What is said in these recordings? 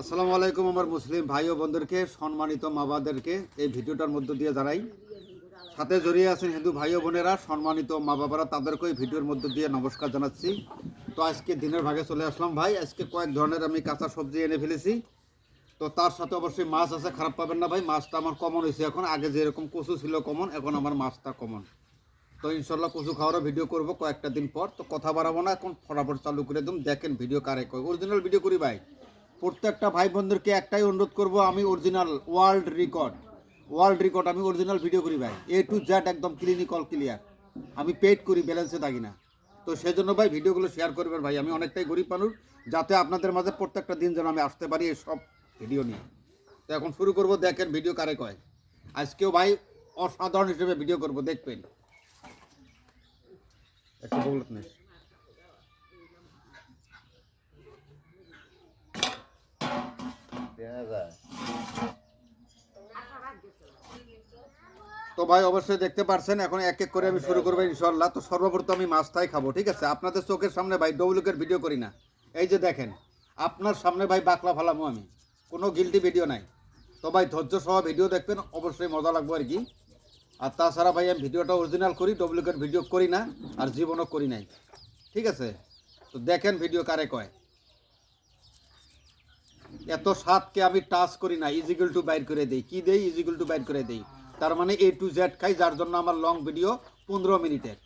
আসসালামু আলাইকুম আমার মুসলিম ভাই ও বোনদেরকে সম্মানিত মা বাবাদেরকে। এই ভিডিওটার মধ্য দিয়ে জানাই, সাথে জড়িয়ে আছেন হিন্দু ভাই ও বোনেরা, সম্মানিত মা বাবারা, তাদেরকে এই ভিডিওর মধ্য দিয়ে নমস্কার জানাচ্ছি। তো আজকে দিনের ভাগে চলে আসলাম ভাই, আজকে কয়েক ধরনের আমি কাঁচা সবজি এনে ফেলেছি। তো তার সাথে অবশ্যই মাছ আছে, খারাপ পাবেন না ভাই, মাছটা আমার কমন হয়েছে এখন। আগে যেরকম কচু ছিল কমন এখন আমার মাছটা কমন তো ইনশাল্লাহ কচু খাওয়ারও ভিডিও করব কয়েকটা দিন পর। তো কথা বাড়াবো না, এখন ফটাফট চালু করে দিন দেখেন ভিডিও কারে অরিজিনাল ভিডিও করি ভাই। প্রত্যেকটা ভাই বোনদেরকে একটাই অনুরোধ করব, আমি original world record world record আমি অরিজিনাল ভিডিও করি ভাই। এ টু জেড একদম ক্লিনিকল ক্লিয়ার আমি পেড করি ব্যালেন্সে থাকি না। তো সেই জন্য ভাই ভিডিওগুলো শেয়ার করবেন ভাই, আমি অনেকটাই গরিব মানুষ, যাতে আপনাদের মাঝে প্রত্যেকটা দিন যেন আমি আসতে পারি সব ভিডিও নিয়ে। তো এখন শুরু করব, দেখেন ভিডিও কারে কয়। আজকেও ভাই অসাধারণ হিসেবে ভিডিও করব, দেখবেন। একটু বলত নেই তো ভাই অবশ্যই দেখতে পারছেন, এখন এক এক করে আমি শুরু করব ইনশাল্লাহ তো সর্বপ্রথম আমি মাছটাই খাব, ঠিক আছে? আপনাদের চোখের সামনে ভাই ডবলুকের ভিডিও করি না। এই যে দেখেন, আপনার সামনে ভাই বাকলা ফালামো আমি। কোনো গিলটি ভিডিও নাই। তো ভাই ধৈর্য সহ ভিডিও দেখবেন, অবশ্যই মজা লাগবে আর কি। আর তাছাড়া ভাই আমি ভিডিওটা অরিজিনাল করি ডবলুকের ভিডিও করি না, আর জীবনও করি নাই। ঠিক আছে? তো দেখেন ভিডিও কারে কয়। এত স্বাদকে আমি টাচ করি না ইজিগুল টু বাইর করে দেই। কি দেই? ইজিগুল টু বাইর করে দেই। তার মানে এ টু জেড খাই, যার জন্য আমার লং ভিডিও পনেরো মিনিটের।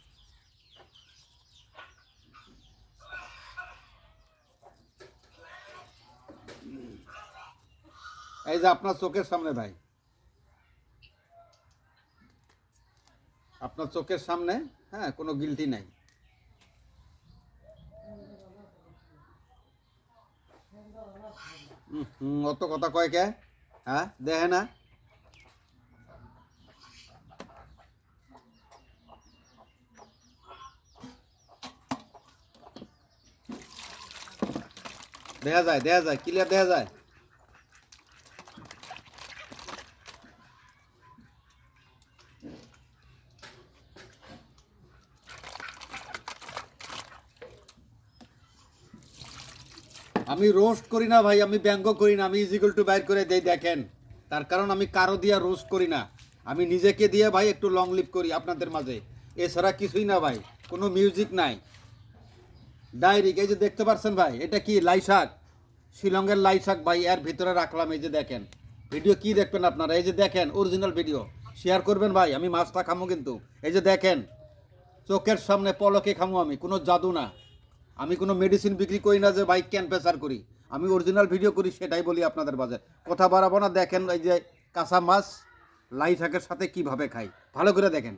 এই যে আপনার চোখের সামনে ভাই। আপনার চোখের সামনে হ্যাঁ কোনো গিলটি নাই হুম, হুম, অত কথা কয় কে? হ্যাঁ দেখে না। দেখা যায় দেখা যায় ক্লিয়ার দেখা যায়। আমি রোস্ট করি না ভাই, আমি ব্যঙ্গ করি না, আমি ইজিকল টু বাইর করে দেই, দেখেন। তার কারণ আমি কারও দিয়া রোস্ট করি না। আমি নিজেকে দিয়ে ভাই একটু লং লিভ করি আপনাদের মাঝে। এছাড়া কিছুই না ভাই, কোনো মিউজিক নাই। ডাইরিক এই যে দেখতে পাচ্ছেন ভাই, এটা কি লাই শাক? শিলংয়ের লাই শাক ভাই, এর ভিতরে রাখলাম, এই যে দেখেন। ভিডিও কি দেখবেন আপনারা? এই যে দেখেন অরিজিনাল ভিডিও শেয়ার করবেন ভাই, আমি মাছটা খামো কিন্তু। এই যে দেখেন, চোখের সামনে পলকে খামো আমি, কোনো জাদু না। আমি কোনো মেডিসিন বিক্রি করি না যে বাইক ক্যান প্রেসার করি। আমি অরিজিনাল ভিডিও করি, সেটাই বলি আপনাদের বাজে কথা বাড়াবো না, দেখেন এই যে কাঁচা মাছ, লাই শাকের সাথে কীভাবে খাই। ভালো করে দেখেন।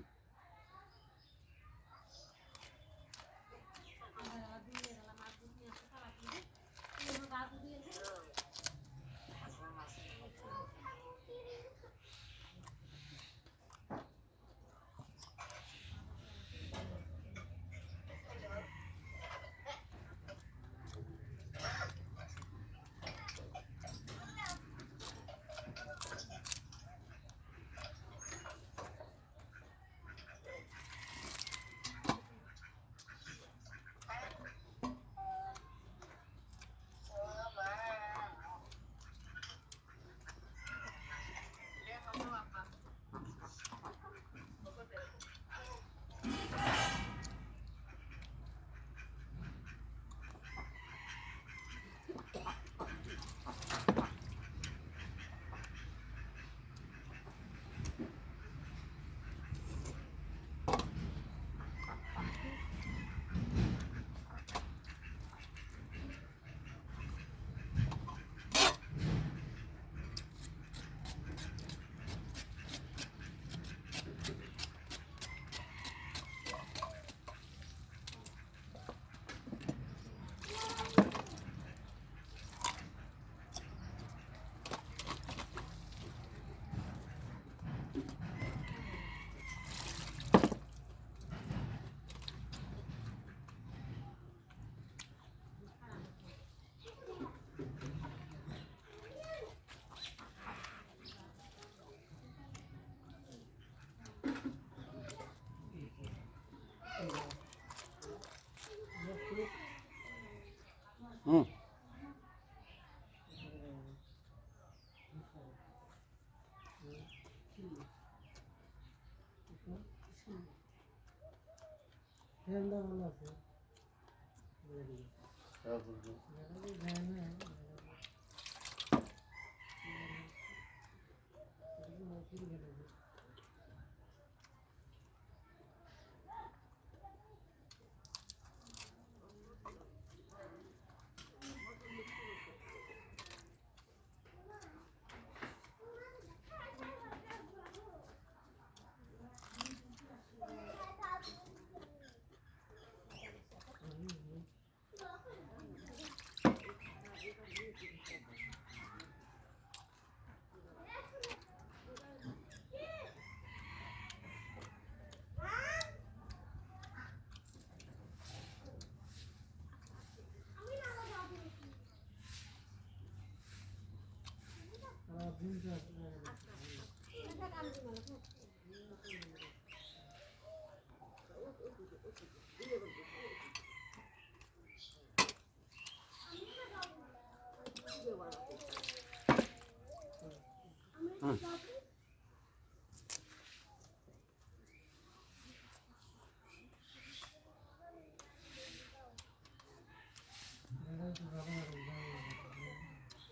嗯。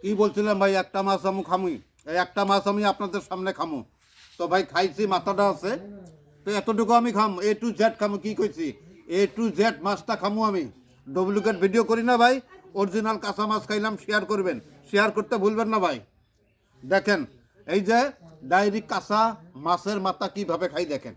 কি বলছিলাম ভাই? একটা মাছ আমি খামুই এই একটা মাছ আমি আপনাদের সামনে খামু। তো ভাই, খাইছি, মাথাটা আছে। তো এতটুকু আমি খাম। এ টু জেড খামু। কি কইছি? এ টু জেড মাছটা খামু আমি। ডুপ্লিকেট ভিডিও করি না ভাই। অরিজিনাল কাঁচা মাছ খাইলাম শেয়ার করবেন। শেয়ার করতে ভুলবেন না ভাই। দেখেন, এই যে ডাইরেক্ট কাঁচা মাছের মাথা কীভাবে খাই দেখেন।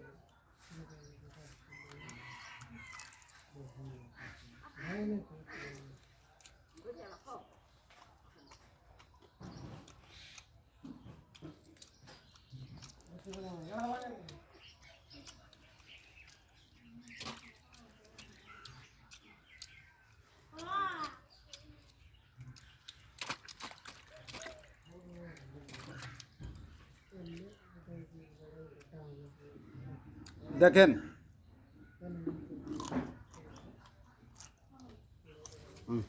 দেখেন হুম।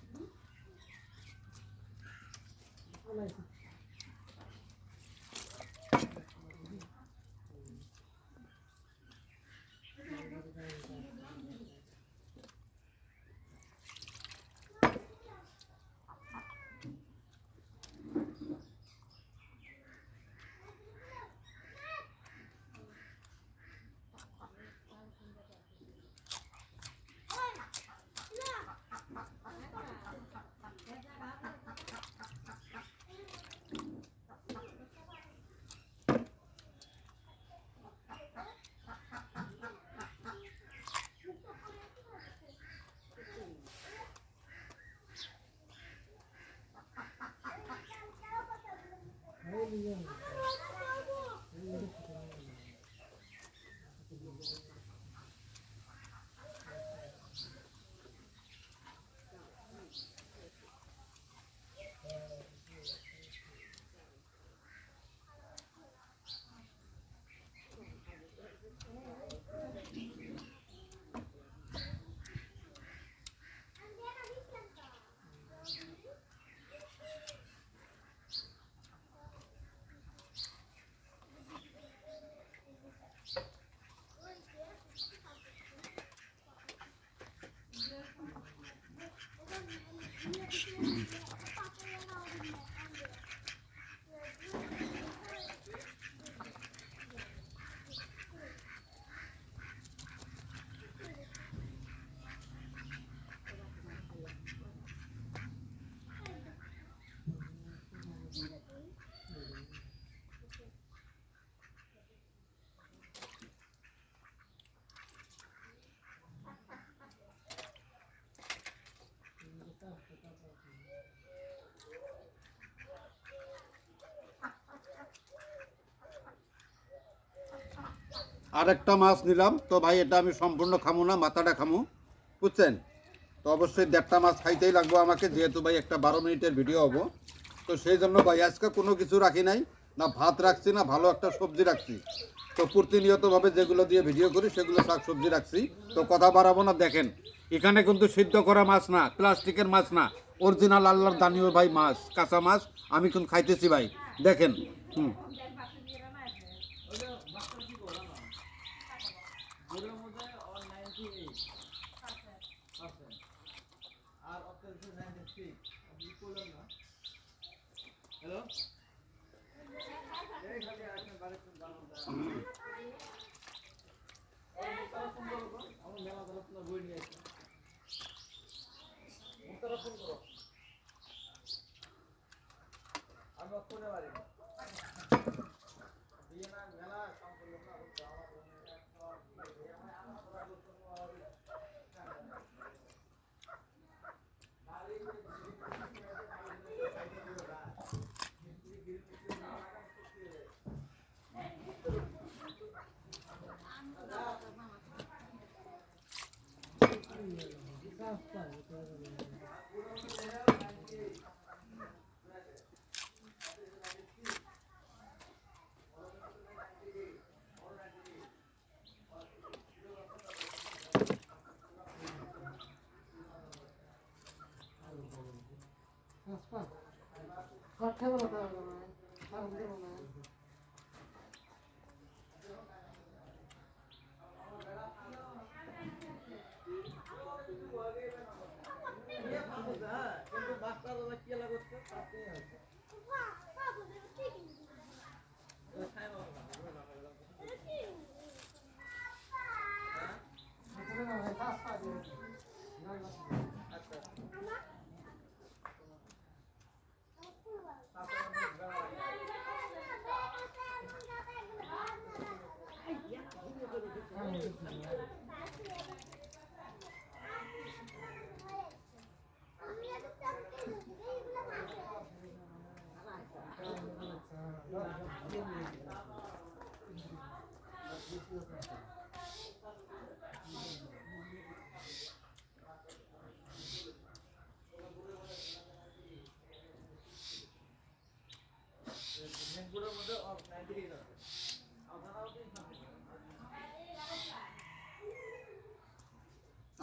yellow. আরেকটা মাছ নিলাম। তো ভাই, এটা আমি সম্পূর্ণ খামু না, মাথাটা খামু, বুঝছেন? তো অবশ্যই দেড়টা মাছ খাইতেই লাগবো আমাকে, যেহেতু ভাই একটা বারো মিনিটের ভিডিও হব। তো সেই জন্য ভাই, আজকে কোনো কিছু রাখি নাই, না ভাত রাখছি, না ভালো একটা সবজি রাখছি। তো প্রতিনিয়তভাবে যেগুলো দিয়ে ভিডিও করি, সেগুলো শাক সবজি রাখছি। তো কথা বাড়াবো না, দেখেন, এখানে কিন্তু সিদ্ধ করা মাছ না, প্লাস্টিকের মাছ না, অরিজিনাল আল্লাহর দানীয় ভাই মাছ, কাঁচা মাছ, আমি কিন্তু খাইতেছি ভাই, দেখেন, হুম। কথা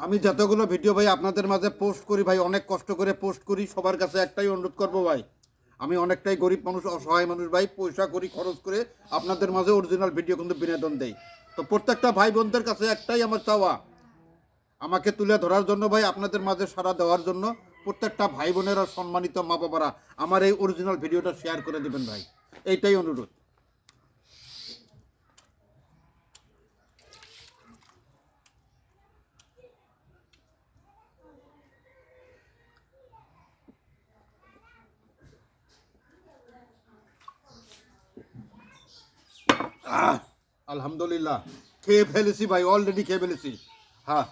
আমি যতগুলো ভিডিও ভাই আপনাদের মাঝে পোস্ট করি ভাই, অনেক কষ্ট করে পোস্ট করি, সবার কাছে একটাই অনুরোধ করব ভাই। আমি অনেকটাই গরিব মানুষ, অসহায় মানুষ ভাই, পয়সা করি, খরচ করে আপনাদের মাঝে অরিজিনাল ভিডিও কিন্তু বিনোদন দেই। তো প্রত্যেকটা ভাই বোনদের কাছে একটাই আমার চাওয়া। আমাকে তুলে ধরার জন্য ভাই, আপনাদের মাঝে সাড়া দেওয়ার জন্য প্রত্যেকটা ভাই বোনেরা সম্মানিত মা বাবারা আমার এই অরিজিনাল ভিডিওটা শেয়ার করে দেবেন ভাই। এইটাই অনুরোধ। আলহামদুলিল্লাহ। খেয়ে ফেলেছি ভাই অলরেডি খেয়ে ফেলেছি। হ্যাঁ।